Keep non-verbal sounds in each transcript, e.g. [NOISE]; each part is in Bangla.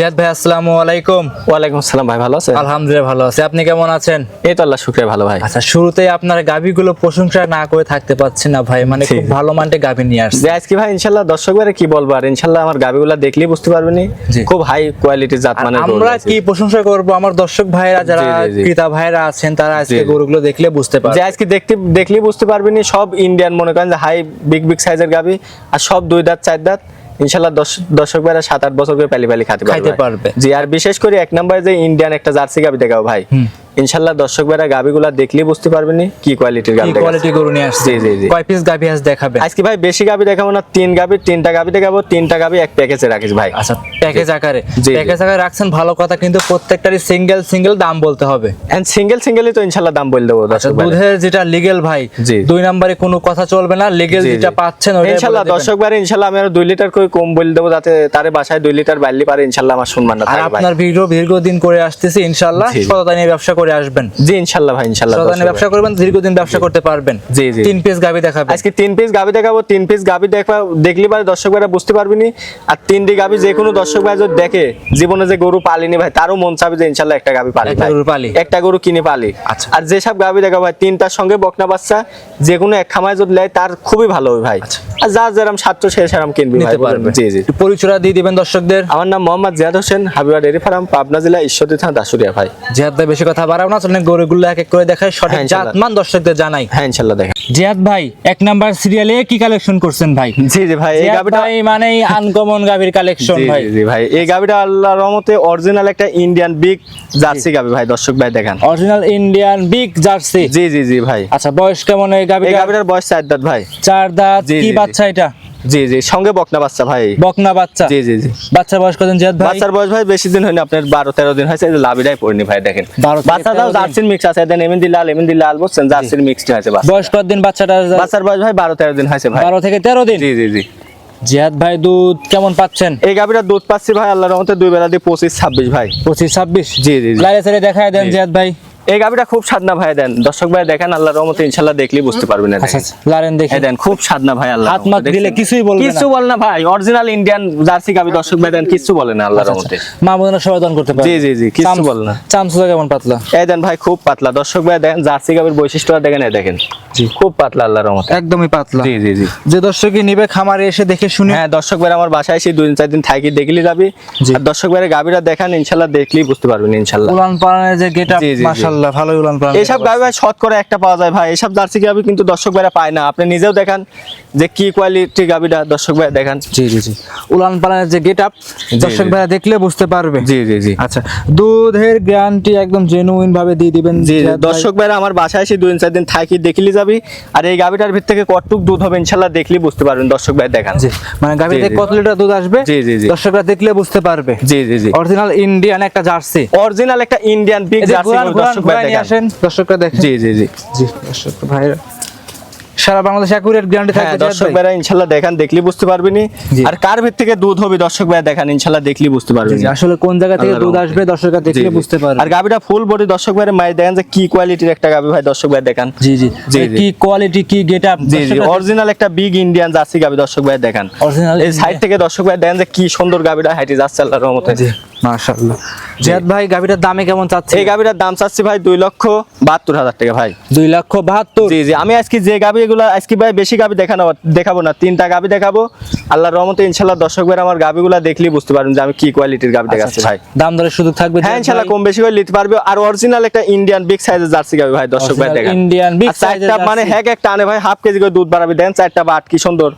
জিয়াদ ভাই আসসালামু আলাইকুম। ওয়ালাইকুম আসসালাম ভাই ভালো আছেন? আলহামদুলিল্লাহ ভালো আছি। আপনি কেমন আছেন? এই তো আল্লাহ শুক্রিয়া ভালো ভাই। আচ্ছা শুরুতেই আপনার গাভিগুলো প্রশংসা না করে থাকতে পারছি না ভাই মানে খুব ভালো মানটে গাভি নিয়ে আসছে। যে আজকে ভাই ইনশাল্লাহ দর্শক বারে কি বলব আর ইনশাল্লাহ আমার গাবিগুলা দেখলেই বুঝতে পারবেন জি। খুব হাই কোয়ালিটির জাত মানে আমরা কি প্রশংসা করব? আমার দর্শক ভাইরা যারা জি, জি, জি। ক্রেতা ভাইরা আছেন তারা আজকে জি, জি। গরুগুলো দেখলে বুঝতে যে পারবে আজকে দেখতে দেখলেই বুঝতে পারবেন সব ইন্ডিয়ান মনে করেন যে হাই বিগ বিগ সাইজের গাবি আর সব দুই দাঁত চার দাঁত। ইনশাল্লাহ দশ- দর্শক ভাইরা সাত আট বছর করে পালি পালি খাতে পারবে খাইতে পারবে। জি আর বিশেষ করে এক নম্বরে যে ইন্ডিয়ান একটা জার্সি গাবি দেখাও ভাই। ইনশাল্লাহ দর্শক ভাইরা গাবিগুলা দেখলেই বুঝতে পারবেন কি কোয়ালিটির গাবি কি কোয়ালিটি গরু নিয়ে আসছে। জি, জি। কয় পিস গাভি আজ দেখাবে? আজকে ভাই বেশি গাবি দেখাবো না তিন গাবি তিনটা গাবি দেখাবো তিনটা গাবি এক প্যাকেজে রাখিস ভাই। আচ্ছা প্যাকেজ আকারে। প্যাকেজ আকারে রাখছেন ভালো কথা কিন্তু প্রত্যেকটারই সিঙ্গেল সিঙ্গেল দাম বলতে হবে। এন্ড সিঙ্গেল সিঙ্গেলই তো ইনশাল্লাহ দাম বলে দেবো আচ্ছা দর্শক ভাইরা। দুধের যেটা লিগেল ভাই। দুই নম্বরে কোনো কথা চলবে না লিগেল। যেটা পাচ্ছেন ওটাই ইনশাল্লাহ দর্শক বারে ইনশাল্লাহ আমি আরও দুই লিটার করে কম বলে দেবো যাতে তার বাসায় দুই লিটার বাড়লি পারে ইনশাল্লাহ আমার সম্মানটা আর থাকবে আপনার ভিডিও দীর্ঘদিন করে আসতেছি ইনশাল্লাহ সততা নিয়ে ব্যবসা করে আসবেন। জি ইনশাল্লাহ ভাই ইনশাল্লাহ ব্যবসা করবেন দীর্ঘদিন ব্যবসা করতে পারবেন। জি, জি। তিন পিস গাবি দেখাবে। ভাই। আজকে তিন পিস গাবি দেখাবো তিন পিস গাবি দেখা দেখলি পারে দর্শক ভাইরা বুঝতে পারবেনি। আর তিনটি গাবি যে কোনো দর্শক ভাই যদি দেখে জীবনে যে গরু পালিনি ভাই তারও মন চাবে যে ইনশাল্লাহ একটা গাবি পালি একটা গরু পালি। একটা গরু কিনে পালি। আচ্ছা। আর যেসব গাবি দেখা ভাই তিনটার সঙ্গে বকনা বাচ্চা যে কোনো এক খামায় যদি নেয় তার খুবই ভালো হবে ভাই। আর যার যেরকম স্বার্থ সে সেরকম কিনবি। নিতে পারবে। জি জি। পরিচয় দিয়ে দিবেন দর্শকদের। আমার নাম মোহাম্মদ জিয়াদ হোসেন হাবিবা ডেরি ফার্ম পাবনা জেলা ঈশ্বরদী থানা দাসুরিয়া ভাই। জিয়াদ ভাই বেশি কথা বাড়াবো না চলেন গরুগুলো এক এক করে দেখাই সঠিক হ্যাঁ, জাতমান দর্শকদের জানাই। হ্যাঁ ইনশাল্লাহ দেখেন জিয়াদ ভাই এক নাম্বার সিরিয়ালে কি কালেকশন করছেন ভাই? জি জি ভাই এই গাবিটা মানেই [LAUGHS] আনকমন গাবির কালেকশন ভাই। জি, ভাই এই গাবিটা আল্লাহর রহমতে অরিজিনাল একটা ইন্ডিয়ান বিগ জার্সি গাবি ভাই দর্শক ভাই দেখেন। অরিজিনাল ইন্ডিয়ান বিগ জার্সি জি জি জি ভাই। আচ্ছা বয়স কেমন এই এই গাবিটার বয়স চার দাঁত ভাই। চার দাঁত কি। বাচ্চা এটা? জি জি সঙ্গে বকনা বাচ্চা ভাই। বকনা বাচ্চা? জি জি জি। বাচ্চার বয়স কত জিয়াদ ভাই? বাচ্চার বয়স ভাই বেশি দিন হয়নি আপনার বারো তেরো দিন হয়েছে এই যে লাভিটাই পড়নি ভাই দেখেন। 12 13 দিন। জার্সির মিক্স আছে দেন এমনি লাল এমনি লাল বলছেন জার্সির মিক্সড হয়েছে বাচ্চা বয়স কত দিন বাচ্চাটা? বাচ্চার বয়স ভাই বারো তেরো দিন হয়েছে ভাই। বারো থেকে তেরো দিন? জি জি জি। জিয়াদ ভাই দুধ কেমন পাচ্ছেন? এই গাবিটার দুধ পাচ্ছি ভাই আল্লাহর রহমতে দুই বেলা দিয়ে পঁচিশ ছাব্বিশ ভাই। পঁচিশ ছাব্বিশ? জি জি জি। লাইলে সাইলে দেখায় দেন। জিয়াদ ভাই। এই গাবিটা খুব সাদনা ভাই দেন। দর্শক ভাই দেখেন আল্লাহর রহমতে ইনশাল্লাহ দেখলেই বুঝতে পারবেন আচ্ছা আচ্ছা, লারেন দেখি। দেন খুব সাদনা ভাই আল্লাহ হাত মাত দিলে কিছুই বলবে না। কিছু বল না ভাই অরিজিনাল ইন্ডিয়ান জার্সি গাবি দর্শক ভাই দেন কিছু বলে না আল্লাহর রহমতে। মা সবাই দান করতে পারে। জি, জি, জি, কিচ্ছু বলে না। চামচুটা কেমন পাতলা? এই দেন ভাই খুব পাতলা। দর্শক ভাই দেখেন জার্সি গাবির বৈশিষ্ট্যটা দেখেন এই দেখেন। জি। খুব পাতলা আল্লাহর রহমতে। একদমই পাতলা। জি জি জি। যে দর্শকই নিবে খামারে এসে দেখে শুনে হ্যাঁ দর্শক ভাই আমার বাসায় এসে দুই দিন চার দিন থাকি দেখলি যাবি। আর দর্শক ভাইয়ের গাবিটা দেখান ইনশাল্লাহ দেখলেই বুঝতে পারবেন ইনশাল্লাহ। উলান পালানের যে গেট আপ জি, জি, জি। মাশাআল্লাহ ভালোই উলান পালান এইসব গাবি ভাই শতকরা একটা পাওয়া যায় ভাই। এইসব জার্সি গাবি কিন্তু দর্শক ভাইরা পায় না। আপনি নিজেও দেখান যে কি কোয়ালিটি গাবিটা দর্শক ভাই দেখান। জি জি জি। উলান পালানের যে গেট আপ দর্শক ভাইরা দেখলে বুঝতে পারবে। জি জি জি। আচ্ছা দুধের গ্যারান্টি একদম জেনুইন ভাবে দিয়ে দিবেন। জি। দর্শক ভাইরা আমার বাসায় এসে দুই চার দিন থাকি দেখলি যাবি। আর এই গাবিটার ভিতর থেকে কতটুক দুধ হবে ইনশাল্লাহ দেখলি বুঝতে পারবেন দর্শক ভাই দেখান। জি মানে। কত লিটার দুধ আসবে? জি, জি, জি। দর্শকরা দেখলে বুঝতে পারবে। জি জি জি। অরিজিনাল ইন্ডিয়ান একটা জার্সি। অরিজিনাল একটা ইন্ডিয়ান বিগ জার্সি দর্শক ভাই ঘোরান নিয়ে দেখান। আসেন। দর্শকরা দেখেন। জি জি জি। জি দর্শক ভাইরা। সারা বাংলাদেশ অ্যাকুরেট গ্যারান্টি হ্যাঁ থাকবে দর্শক ভাইরা ইনশাল্লাহ দেখান দেখলি বুঝতে পারবেনি আর কার ভিত থেকে দুধ হবে দর্শক ভাই দেখান ইনশাল্লাহ দেখলি বুঝতে পারবেন আসলে কোন জায়গা থেকে দুধ রহমতে। আসবে দর্শকরা দেখলে জি, জি। বুঝতে পারবে। আর গাবিটা ফুল বডি দর্শক দেখেন যে কি কোয়ালিটির একটা গাবি ভাই দর্শক দেখান। জি জি। জি। কি কোয়ালিটি কি গেট আপ জি। জি অরিজিনাল একটা বিগ ইন্ডিয়ান জার্সি গাবি দর্শক ভাই দেখান। অরিজিনাল এই সাইড থেকে দর্শক ভাই দেখেন যে কি সুন্দর গাবিটা হাইটে যাচ্ছে আল্লাহর রহমতে। মাশাআল্লাহ। জিয়াদ ভাই গাভিটার দামে কেমন চাচ্ছে এই গাবিটার দাম চাচ্ছি ভাই দুই লক্ষ বাহাত্তর হাজার টাকা ভাই। দুই লক্ষ বাহাত্তর? জি জি। আমি আজকে যে গাবি এগুলো আজকে ভাই বেশি গাবি দেখানো দেখাবো না তিনটা গাবি দেখাবো। আল্লাহর রহমতে ইনশাল্লাহ দর্শক ভাই আমার গাবিগুলো দেখলি বুঝতে পারবেন যে আমি কি কোয়ালিটির গাবি দেখাচ্ছি ভাই। দাম দরের সুযোগ থাকবে হ্যাঁ কম বেশি করে নিতে পারবে। আর অরিজিনাল একটা ইন্ডিয়ান বিগ সাইজের জার্সি গাবি ভাই দর্শক ভাই দেখেন। ইন্ডিয়ান বিগ আর মানে হ্যাক একটা আনে ভাই হাফ কেজি করে দুধ বাড়াবে। দেন চারটা বাট কি সুন্দর।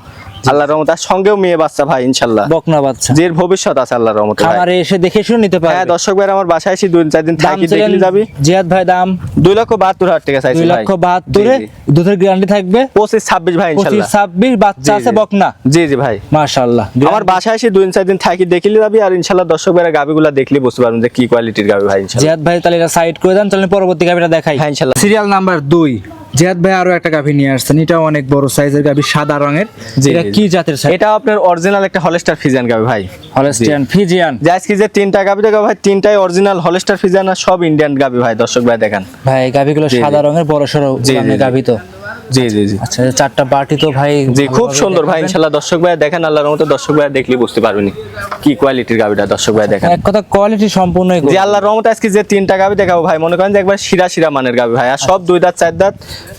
আল্লাহর রহমত। আর সঙ্গেও মেয়ে বাচ্চা ভাই ইনশাল্লাহ। বকনা বাচ্চা। যে ভবিষ্যৎ আছে আল্লাহর রহমতে ভাই। এসে দেখে শুনে নিতে হ্যাঁ দর্শক ভাই আমার বাসায় এসে দুই চার দিন থাকি দেখলি যাবি। জিয়াদ ভাই দাম। দুই লক্ষ বাহাত্তর হাজার টাকা চাইছি দুই ভাই। লক্ষ বাহাত্তরে জি, জি। দুধের গ্যারান্টি থাকবে। পঁচিশ ছাব্বিশ ভাই পঁচিশ ইনশাল্লাহ। ছাব্বিশ বাচ্চা আছে বকনা। জি জি ভাই। মাশাআল্লাহ। আমার বাসায় এসে দুই চার দিন থাকি দেখলি যাবি। আর ইনশাল্লাহ দর্শক ভাইরা গাবিগুলা দেখলি বুঝতে পারবেন যে কি কোয়ালিটির গাবি ভাই ইনশাল্লাহ। জিয়াদ ভাই তাহলে এটা সাইড করে দেন তাহলে পরবর্তী গাভিটা দেখাই। হ্যাঁ, ইনশাল্লাহ। সিরিয়াল নাম্বার দুই। জিয়াদ ভাই আরও একটা গাভি নিয়ে আসছেন। এটা অনেক বড় সাইজের গাভী সাদা রঙের। এটা কি জাতের সাইজ? এটা আপনার অরিজিনাল একটা হলস্টার ফিজিয়ান গাভী ভাই। হলস্টিয়ান ফিজিয়ান যে আজকে যে তিনটা গাভী দেখা ভাই তিনটাই অরিজিনাল হলস্টার ফিজিয়ান আর সব ইন্ডিয়ান গাভী ভাই দর্শক ভাই দেখেন। ভাই গাভিগুলো। সাদা রঙের বড় সরো। গাভি তো। জি জি জি। আচ্ছা চারটা বাটি তো ভাই জি খুব সুন্দর ভাই দেখাবেন। ইনশাল্লাহ দর্শক ভাই দেখেন আল্লাহর রহমতে দর্শক ভাই দেখলে বুঝতে পারবেন কি কোয়ালিটির গাবিটা দর্শক ভাই দেখেন। এক কথা কোয়ালিটি সম্পূর্ণই যে আল্লাহর রহমতে আজকে যে তিনটা গাবি দেখাবো ভাই মনে করেন যে একবার শিরা শিরা মানের গাবি ভাই আর সব দুই দাঁত চার দাঁত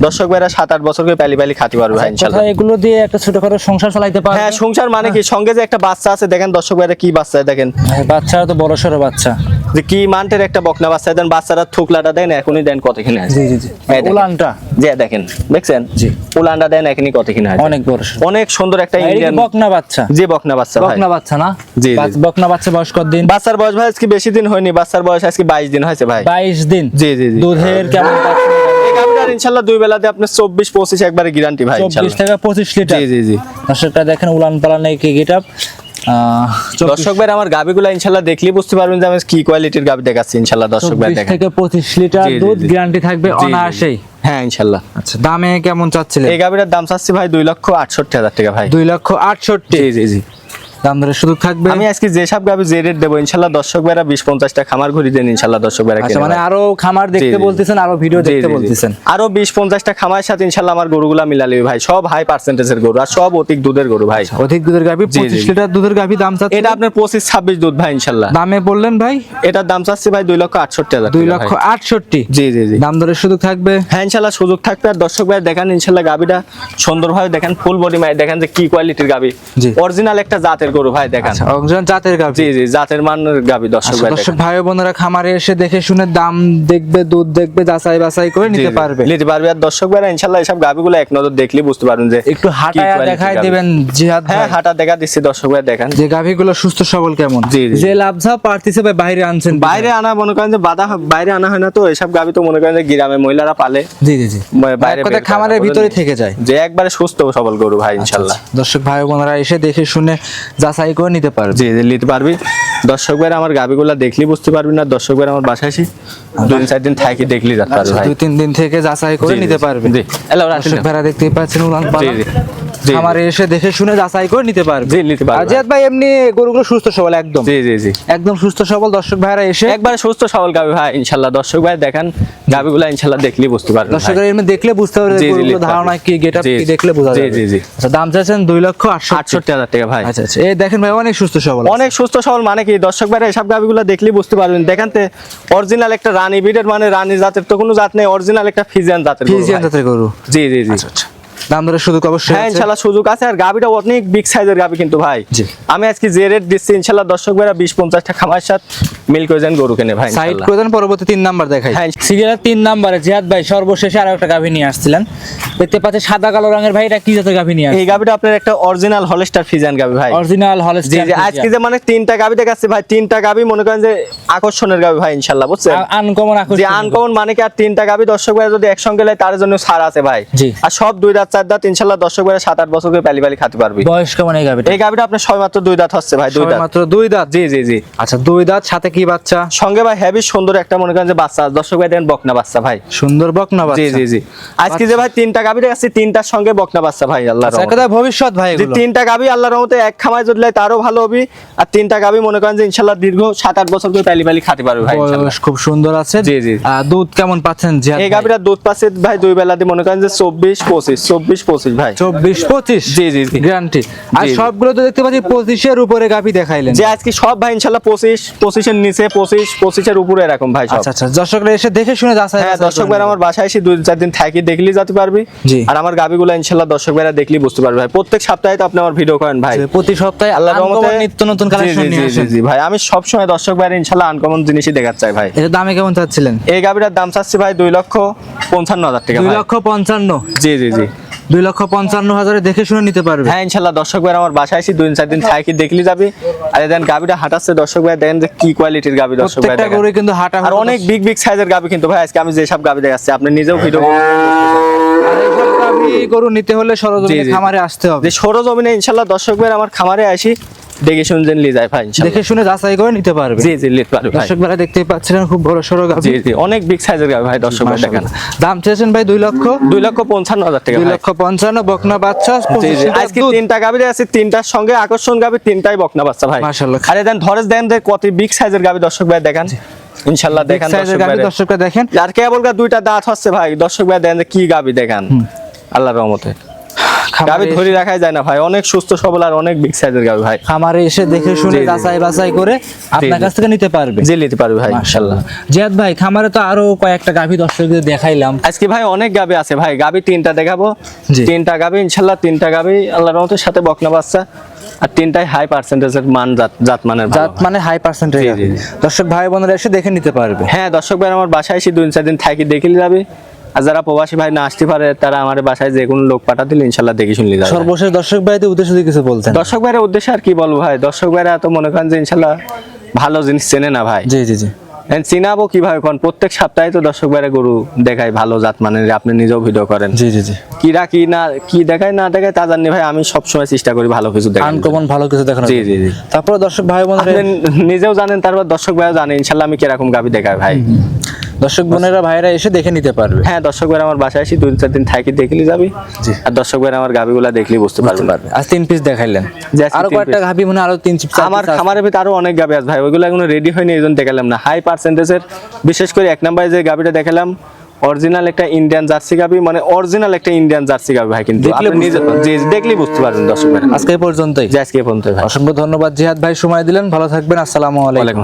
দর্শক ভাইরা সাত আট বছর করে প্যালি প্যালি খাতে পারবে ভাই ইনশাল্লাহ। কথা এগুলো দিয়ে একটা ছোটখাটো সংসার চালাইতে পারবে? হ্যাঁ সংসার মানে কি? সঙ্গে যে একটা বাচ্চা আছে দেখেন দর্শক ভাইরা কি বাচ্চা দেখেন। ভাই, বাচ্চারা তো বড় সড়ো বাচ্চা। যে কি মানটের একটা বকনা বাচ্চা দেন বাচ্চারা থুকলাটা দেন এখনই দেন কত কিনে জি জি জি। উলানটা। যে দেখেন দেখছেন? জি। উলানটা দেন এখনই কত কিনে অনেক বড় অনেক সুন্দর একটা ইন্ডিয়ান বকনা বাচ্চা। জি বকনা বাচ্চা বকনা বাচ্চা না? জি। বকনা বাচ্চা বয়স কত দিন? বাচ্চার বয়স ভাই আজকে বেশি দিন হয়নি বাচ্চার বয়স আজকে বাইশ দিন হয়েছে ভাই। বাইশ দিন? জি জি জি। দুধের কেমন দুই বেলাতে আপনার চব্বিশ পঁচিশ একবারে গ্যারান্টি ভাই চব্বিশ ইনশাল্লাহ। থেকে পঁচিশ লিটার? জি জি জি। দর্শকটা দেখেন উলান পালান কি গেট আপ দর্শক ভাই আমার গাবিগুলো ইনশাল্লাহ দেখলেই বুঝতে পারবেন যে আমি কি কোয়ালিটির গাবি দেখাচ্ছি ইনশাল্লাহ দর্শক ভাই দেখেন। থেকে পঁচিশ লিটার জি, জি, দুধ গ্যারান্টি থাকবে। অনায়াসেই। হ্যাঁ ইনশাল্লাহ। আচ্ছা দামে কেমন চাচ্ছিলেন? এই গাবিটার দাম চাচ্ছি ভাই দুই লক্ষ আটষট্টি হাজার টাকা ভাই। দুই লক্ষ আটষট্টি। জি জি জি। দাম ধরে সুযোগ থাকবে। আমি আজকে যেসব গাভি যে রেট দেবো ইনশাল্লাহ দর্শক ভাইরা বিশ পঞ্চাশটা খামার ঘুরি দেন ইনশাল্লাহ দর্শক ভাইরা আচ্ছা মানে আরও খামার দেখতে বলতেছেন আরও ভিডিও দেখতে। বলতেছেন। আরও বিশ পঞ্চাশটা খামার সাথে ইনশাল্লাহ আমার গরুগুলা মিলালি ভাই সব হাই পার্সেন্টেজের গরু আর সব অধিক দুধের গরু ভাই। অধিক দুধের গাভি জি, পঁচিশ লিটার দুধের গাভি দাম চাচ্ছে? এটা আপনার পঁচিশ ছাব্বিশ দুধ ভাই ইনশাল্লাহ। দামে বললেন ভাই? এটার দাম চাচ্ছে ভাই দুই লক্ষ আটষট্টি হাজার দুই লক্ষ। আটষট্টি? জি জি জি। দাম ধরে সুযোগ থাকবে? হ্যাঁ ইনশাল্লাহ সুযোগ থাকবে। আর দর্শক ভাই দেখেন ইনশাল্লাহ গাবিটা সুন্দরভাবে দেখেন ফুল বডি মাই দেখেন যে কি কোয়ালিটির গাবি জি। অরিজিনাল একটা জাতের গরু ভাই দেখেন। আচ্ছা জাতের গাভি। জি জি জাতের মানের গাবি দর্শক আচ্ছা, ভাই দর্শক ভাই বোনেরা খামারে এসে দেখে শুনে দাম দেখবে দুধ দেখবে যাচাই বাছাই করে নিতে পারবে। নিতে পারবে। আর দর্শক ভাইরা ইনশাল্লাহ এসব গাবিগুলো এক নজর দেখলে বুঝতে পারবেন যে একটু quality দেখায় দিবেন জিহাদ হ্যাঁ হাঁটা দেখা দিচ্ছি দর্শক ভাই দেখেন। যে গাভিগুলো সুস্থ সবল কেমন? জি, জি। যে লাভঝা পারতিছে ভাই বাইরে আনছেন বাইরে আনা মনে করেন যে বাধা বাইরে আনা হয় না তো এসব গাবি তো মনে করেন যে গ্রামে মহিলারা পালে। জি জি জি। বাইরে খামারের ভিতরে থেকে যায়। যে একবারে সুস্থ সবল গরু ভাই ইনশাল্লাহ। আচ্ছা, দর্শক ভাই বোনেরা এসে দেখে শুনে যাচাই করে নিতে পারবে। জি নিতে পারবি। দর্শক ভাই আমার গাবিগুলা দেখলি বুঝতে পারবি না দর্শক ভাই আমার বাসায় আসি দুই চার দিন থাকি দেখলি যেতে আচ্ছা, দুই তিন দিন থেকে যাচাই করে নিতে পারবি। জি। এলো ভাইরা দেখতেই পাচ্ছেন উলান জি। খামারে এসে দেখে শুনে যাচাই করে নিতে পারবে। জি নিতে পারবি। জিহাদ ভাই এমনি গরুগুলো সুস্থ সবল একদম। জি জি জি। একদম সুস্থ সবল দর্শক ভাইরা এসে একবারে সুস্থ সবল গাবি ভাই ইনশাল্লাহ। দর্শক ভাই দেখেন গাবিগুলা ইনশাল্লাহ দেখলি বুঝতে পারবেন ভাই। এমনি দেখলে বুঝতে পারবে গরুগুলো ধারণা কি গেট জি, কি দেখলে বোঝা যাবে। জি, জি। জি আচ্ছা দাম চাচ্ছেন দুই লক্ষ আটষট্টি। আটষট্টি হাজার টাকা ভাই। আচ্ছা আচ্ছা। এই দেখেন ভাই অনেক সুস্থ সবল অনেক সুস্থ সবল মানে কি দর্শক ভাইরা এসব গাবিগুলো দেখলি বুঝতে পারবেন। দেখেন তে অরিজিনাল একটা রানী বিটের মানে রানী জাতের তো কোনো জাত নেই অরিজিনাল একটা ফিজিয়ান জাতের গরু ফিজিয়ান জাতের গরু। জি জি জি। আচ্ছা। দাম দরের সুযোগ অবশ্যই হ্যাঁ আছে। ইনশাল্লাহ সুযোগ আছে। আর গাবিটা অনেক বিগ সাইজের গাবি কিন্তু ভাই। আমি আজকে যে রেট দিচ্ছি ইনশাল্লাহ দর্শক ভাইরা বিশ পঞ্চাশটা খামার সাথে মিল করে যান গরু কেনে ভাই সাইড। করে পরবর্তী তিন নাম্বার দেখাই। হ্যাঁ সিরিয়ালের তিন নাম্বারে জিহাদ ভাই সর্বশেষে আরও একটা গাভী নিয়ে আসছিলেন। দেখতে পাচ্ছেন সাদা কালো রঙের ভাই এটা কি জাতের গাভী নিয়ে এই গাবিটা আপনার একটা অরিজিনাল হলস্টার ফিজিয়ান গাবি ভাই। অরিজিনাল হল জি জি আজকে যে মানে তিনটা গাবি দেখাচ্ছি ভাই তিনটা গাবি মনে করেন যে আকর্ষণের গাবি ভাই ইনশাল্লাহ বুঝছেন? আনকমন যে আনকমন মানে কি আর তিনটা গাভী দর্শক ভাই যদি একসঙ্গে লাই তার জন্য ছাড় আছে ভাই। জি। আর সব দুই দাঁত চার দাঁত ইনশাল্লাহ দর্শক ভাই সাত আট বছর করে প্যালি প্যালি খাতে পারবি। বয়স কেমন এই গাভীটা? এই গাবিটা আপনার ছয় মাত্র দুই দাঁত হচ্ছে ভাই দুই দাঁত। মাত্র দুই দাঁত? জি জি জি। আচ্ছা দুই দাঁত সাথে কি বাচ্চা? সঙ্গে ভাই হেভি সুন্দর একটা মনে করেন যে বাচ্চা। দর্শক ভাই দেন বকনা বাচ্চা ভাই। সুন্দর বকনা জি বাচ্চা। জি জি আজকে যে ভাই তিনটা গাবি দেখাচ্ছি তিনটার সঙ্গে বকনা বাচ্চা ভাই আল্লাহ আচ্ছা কথা ভবিষ্যৎ ভাই যে এগুলো। তিনটা গাবি আল্লাহর রহমতে এক খামায় যদি লাই তারও ভালো হবে। আর তিনটা গাবি মনে করেন যে ইনশাল্লাহ দীর্ঘ সাত আট বছর করে প্যালি প্যালি খাতে পারবে ভাই ইনশাল্লাহ। বয়স খুব সুন্দর আছে। জি, জি। দুধ কেমন পাচ্ছেন জিহাদ এই? গাবিটা দুধ পাচ্ছে ভাই দুই বেলা দিয়ে মনে করেন যে চব্বিশ পঁচিশ চব্বিশ পঁচিশ ভাই। চব্বিশ পঁচিশ? জি, জি, জি। গ্যারান্টি। আর জি, জি। সবগুলো তো দেখতে পাচ্ছি পঁচিশের উপরে গাভি দেখাইলেন। যে আজকে সব ভাই ইনশাল্লাহ পঁচিশ পঁচিশের নিচে পঁচিশ পঁচিশের উপরে এরকম ভাই আচ্ছা আচ্ছা দর্শকরা এসে দেখে শুনে হ্যাঁ দর্শক ভাইরা আমার বাসায় এসে দুই চার দিন থাকি দেখলি যেতে পারবি। আর আমার গাবিগুলো ইনশাল্লাহ দর্শক ভাইরা দেখলি বুঝতে পারবে ভাই। প্রত্যেক সপ্তাহে তো আপনি আমার ভিডিও করেন ভাই। প্রতি সপ্তাহে আল্লাহ রহমতে নিত্য নতুন জি, কালেকশন নিয়ে জি, জি, আসেন। জি ভাই। আমি সব সময় দর্শক ভাইরা ইনশাল্লাহ আনকমন জিনিসই দেখাতে চাই ভাই। এটা দামে কেমন চাচ্ছিলেন? এই গাবিটার দাম চাচ্ছি ভাই দুই লক্ষ পঞ্চান্ন হাজার টাকা দুই লক্ষ পঞ্চান্ন। জি জি জি। দুই লক্ষ পঞ্চান্ন হাজারে দেখে শুনে নিতে পারবে। হ্যাঁ ইনশাল্লাহ দর্শক ভাই আমার বাসায় আসি দুই চার দিন থাকি দেখলি যাবে। আর দেন গাবিটা হাঁটাচ্ছে দর্শক ভাই দেখেন যে কি কোয়ালিটির গাবি দর্শক ভাই দেখেন। কিন্তু হাঁটা আর অনেক বিগ বিগ সাইজের গাবি কিন্তু ভাই আজকে আমি যেসব গাবি দেখাচ্ছি আপনি নিজেও ভিডিও গরু নিতে হলে সরজমিনে। খামারে আসতে হবে। সরজমিনে সরো ইনশাল্লাহ দর্শক ভাই আমার খামারে আসি দেখে ভাই দেখে শুনে যাচাই করে নিতে পারবে। জি জি পারবে দর্শক বেলা দেখতেই পাচ্ছিলেন খুব বড় জি জি অনেক বিগ সাইজের গাবি ভাই দর্শক ভাই দেখেন। দাম চেয়েছেন ভাই দুই লক্ষ? দুই লক্ষ পঞ্চান্ন হাজার টাকা দুই লক্ষ পঞ্চান্ন বকনা বাচ্চা জি, জি। আজকে তিনটা গাবি আছে তিনটার সঙ্গে আকর্ষণ গাবি তিনটাই বকনা বাচ্চা ভাই। মাশাআল্লাহ। আরে দেন ধরেস দেন যে কত বিগ সাইজের গাবি দর্শক ভাই দেখেন। ইনশাল্লাহ Big দেখেন দর্শক ভাই দর্শকরা দেখেন। আর কেবল দুইটা দাঁত হচ্ছে ভাই দর্শক ভাই দেন কি গাবি দেখান। আল্লাহর রহমতে। গাভি ধরে রাখাই যায় না ভাই। অনেক সুস্থ সবল আর অনেক বিগ সাইজের গাভি ভাই। খামারে এসে দেখে শুনে জি, জি। যাচাই বাছাই করে আপনার কাছ থেকে নিতে পারবে। যে নিতে পারবে ভাই। মাশাআল্লাহ। জিয়াদ ভাই খামারে তো আরও কয়েকটা গাভী দর্শকদের দেখাইলাম। আজকে ভাই অনেক গাবি আছে ভাই। গাবি তিনটা দেখাবো। জি। তিনটা গাবি ইনশাল্লাহ তিনটা গাবি আল্লাহর রহমতের সাথে বকনা বাচ্চা। আর তিনটাই হাই পার্সেন্টেজের মান জাত জাত মানের। জাত মানে হাই পার্সেন্টেজ জি, জি, জি। দর্শক ভাই বোনেরা এসে দেখে নিতে পারবে। হ্যাঁ দর্শক ভাই আমার বাসায় এসে দুই চার দিন থাকি দেখিলে যাবে। আর যারা প্রবাসী ভাই না আসতে পারে তারা আমার বাসায় যে কোনো লোক পাঠা দিলে ইনশাল্লাহ দেখে শুনলে যাবে। সর্বশেষ দর্শক ভাইদের উদ্দেশ্য দিয়ে কিছু বলতেন। দর্শক ভাইয়ের উদ্দেশ্যে আর কি বলব ভাই? দর্শক ভাইরা তো মনে করেন যে ইনশাল্লাহ ভালো জিনিস চেনে না ভাই। জি জি জি। চিনাবো কীভাবে? কোন প্রত্যেক সপ্তাহে তো দর্শক ভাইরা গরু দেখায় ভালো জাত মানের আপনি নিজেও ভিডিও করেন। জি জি জি। কিরা কি না কি দেখায় না দেখায় তা জানি ভাই আমি সবসময় চেষ্টা করি ভালো কিছু দেখার আনকমন ভালো কিছু দেখানো জি জি জি। তারপরে দর্শক ভাই বোনেরা আপনি নিজেও জানেন তারপর দর্শক ভাইও জানে ইনশাল্লাহ আমি কীরকম গাবি দেখায় ভাই। দর্শক বোনেরা ভাইরা এসে দেখে নিতে পারবে। হ্যাঁ দর্শক ভাইরা আমার বাসায় এসে দুই চার দিন থাকি দেখলি যাবি। জি। আর দর্শক ভাইরা আমার গাবিগুলা দেখলি বুঝতে পারবে। আজ তিন পিস দেখাইলেন। আরও কয়েকটা। গাভী মনে আরও তিন আমার। খামারের ভিতরে আরও অনেক গাবি আছে ভাই ওইগুলো এখনও রেডি হয়নি এই জন্য দেখালাম না। হাই পার্সেন্টেজের বিশেষ করে এক নম্বরে যে গাবিটা দেখালাম অরিজিনাল একটা ইন্ডিয়ান জার্সি গাবি মানে অরিজিনাল একটা ইন্ডিয়ান জার্সি গাবি ভাই কিন্তু। দেখলে জি দেখলেই বুঝতে পারবেন দর্শক আজকে পর্যন্তই। আজকে পর্যন্ত অসংখ্য ধন্যবাদ জিহাদ ভাই সময় দিলেন। ভালো থাকবেন। আসসালামু আলাইকুম।